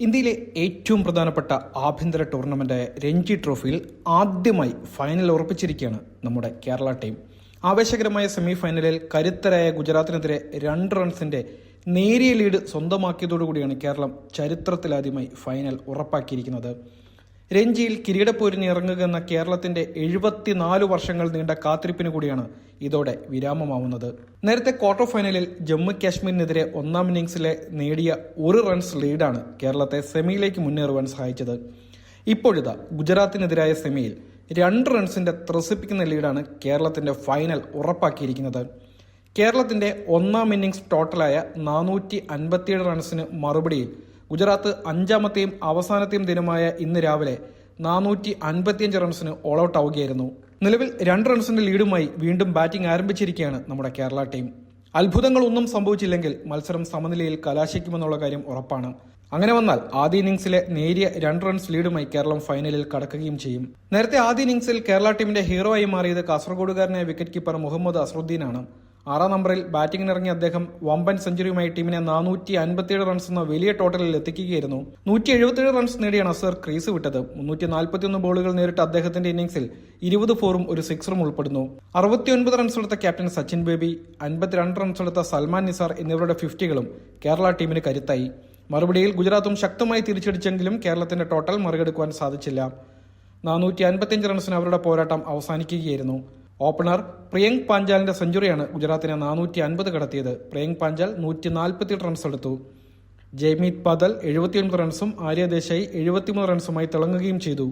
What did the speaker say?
ഇന്ത്യയിലെ ഏറ്റവും പ്രധാനപ്പെട്ട ആഭ്യന്തര ടൂർണമെന്റായ രഞ്ജി ട്രോഫിയിൽ ആദ്യമായി ഫൈനൽ ഉറപ്പിച്ചിരിക്കുകയാണ് നമ്മുടെ കേരള ടീം. ആവേശകരമായ സെമി ഫൈനലിൽ കരുത്തരായ ഗുജറാത്തിനെതിരെ രണ്ട് റൺസിന്റെ നേരിയ ലീഡ് സ്വന്തമാക്കിയതോടുകൂടിയാണ് കേരളം ചരിത്രത്തിലാദ്യമായി ഫൈനൽ ഉറപ്പാക്കിയിരിക്കുന്നത്. രഞ്ജിയിൽ കിരീടപ്പോരിന് ഇറങ്ങുക എന്ന കേരളത്തിന്റെ എഴുപത്തിനാല് വർഷങ്ങൾ നീണ്ട കാത്തിരിപ്പിന് കൂടിയാണ് ഇതോടെ വിരാമമാവുന്നത്. നേരത്തെ ക്വാർട്ടർ ഫൈനലിൽ ജമ്മു കാശ്മീരിനെതിരെ ഒന്നാം ഇന്നിംഗ്സിലെ നേടിയ ഒരു റൺസ് ലീഡാണ് കേരളത്തെ സെമിയിലേക്ക് മുന്നേറുവാൻ സഹായിച്ചത്. ഇപ്പോഴിതാ ഗുജറാത്തിനെതിരായ സെമിയിൽ രണ്ട് റൺസിന്റെ ത്രസിപ്പിക്കുന്ന ലീഡാണ് കേരളത്തിന്റെ ഫൈനൽ ഉറപ്പാക്കിയിരിക്കുന്നത്. കേരളത്തിന്റെ ഒന്നാം ഇന്നിംഗ്സ് ടോട്ടലായ നാനൂറ്റി അൻപത്തിയേഴ് റൺസിന് മറുപടിയിൽ ഗുജറാത്ത് അഞ്ചാമത്തെയും അവസാനത്തെയും ദിനമായ ഇന്ന് രാവിലെ നാനൂറ്റി അൻപത്തിയഞ്ച് റൺസിന് ഓൾ ഔട്ട് ആവുകയായിരുന്നു. നിലവിൽ രണ്ട് റൺസിന്റെ ലീഡുമായി വീണ്ടും ബാറ്റിംഗ് ആരംഭിച്ചിരിക്കുകയാണ് നമ്മുടെ കേരള ടീം. അത്ഭുതങ്ങളൊന്നും സംഭവിച്ചില്ലെങ്കിൽ മത്സരം സമനിലയിൽ കലാശിക്കുമെന്നുള്ള കാര്യം ഉറപ്പാണ്. അങ്ങനെ വന്നാൽ ആദ്യ ഇന്നിംഗ്സിലെ നേരിയ രണ്ട് റൺസ് ലീഡുമായി കേരളം ഫൈനലിൽ കടക്കുകയും ചെയ്യും. നേരത്തെ ആദ്യ ഇന്നിംഗ്സിൽ കേരള ടീമിന്റെ ഹീറോ ആയി മാറിയത് കാസർഗോഡുകാരനായ വിക്കറ്റ് കീപ്പർ മുഹമ്മദ് അസറുദ്ദീനാണ് ആറാം നമ്പറിൽ ബാറ്റിംഗിനിറങ്ങിയ അദ്ദേഹം വമ്പൻ സെഞ്ചുറിയുമായി ടീമിനെ നാനൂറ്റി അൻപത്തിയേഴ് റൺസ് എന്ന വലിയ ടോട്ടലിൽ എത്തിക്കുകയായിരുന്നു. നൂറ്റി എഴുപത്തിയേഴ് റൺസ് നേടിയാണ് അസർ ക്രീസ് വിട്ടത്. മുന്നൂറ്റി നാൽപ്പത്തിയൊന്ന് ബോളുകൾ നേരിട്ട അദ്ദേഹത്തിന്റെ ഇന്നിംഗ്സിൽ ഇരുപത് ഫോറും ഒരു സിക്സറും ഉൾപ്പെടുന്നു. അറുപത്തിയൊൻപത് റൺസ് എടുത്ത ക്യാപ്റ്റൻ സച്ചിൻ ബേബി അൻപത്തിരണ്ട് റൺസ് എടുത്ത സൽമാൻ നിസാർ എന്നിവരുടെ ഫിഫ്റ്റികളും കേരള ടീമിന് കരുത്തായി. മറുപടിയിൽ ഗുജറാത്തും ശക്തമായി തിരിച്ചടിച്ചെങ്കിലും കേരളത്തിന്റെ ടോട്ടൽ മറികടക്കുവാൻ സാധിച്ചില്ല. നാനൂറ്റി അൻപത്തിയഞ്ച് റൺസിന് അവരുടെ പോരാട്ടം അവസാനിക്കുകയായിരുന്നു. ഓപ്പണർ പ്രിയങ്ക് പാഞ്ചാലിന്റെ സെഞ്ചുറിയാണ് ഗുജറാത്തിനെ നാനൂറ്റി അൻപത് കടത്തിയത്. പ്രിയങ്ക് പാഞ്ചാൽ നൂറ്റി നാൽപ്പത്തിയെട്ട് റൺസ് എടുത്തു. ജയ്മീത് പദൽ എഴുപത്തിയൊൻപത് റൺസും ആര്യ ദേശായി എഴുപത്തിമൂന്ന് റൺസുമായി തിളങ്ങുകയും ചെയ്തു.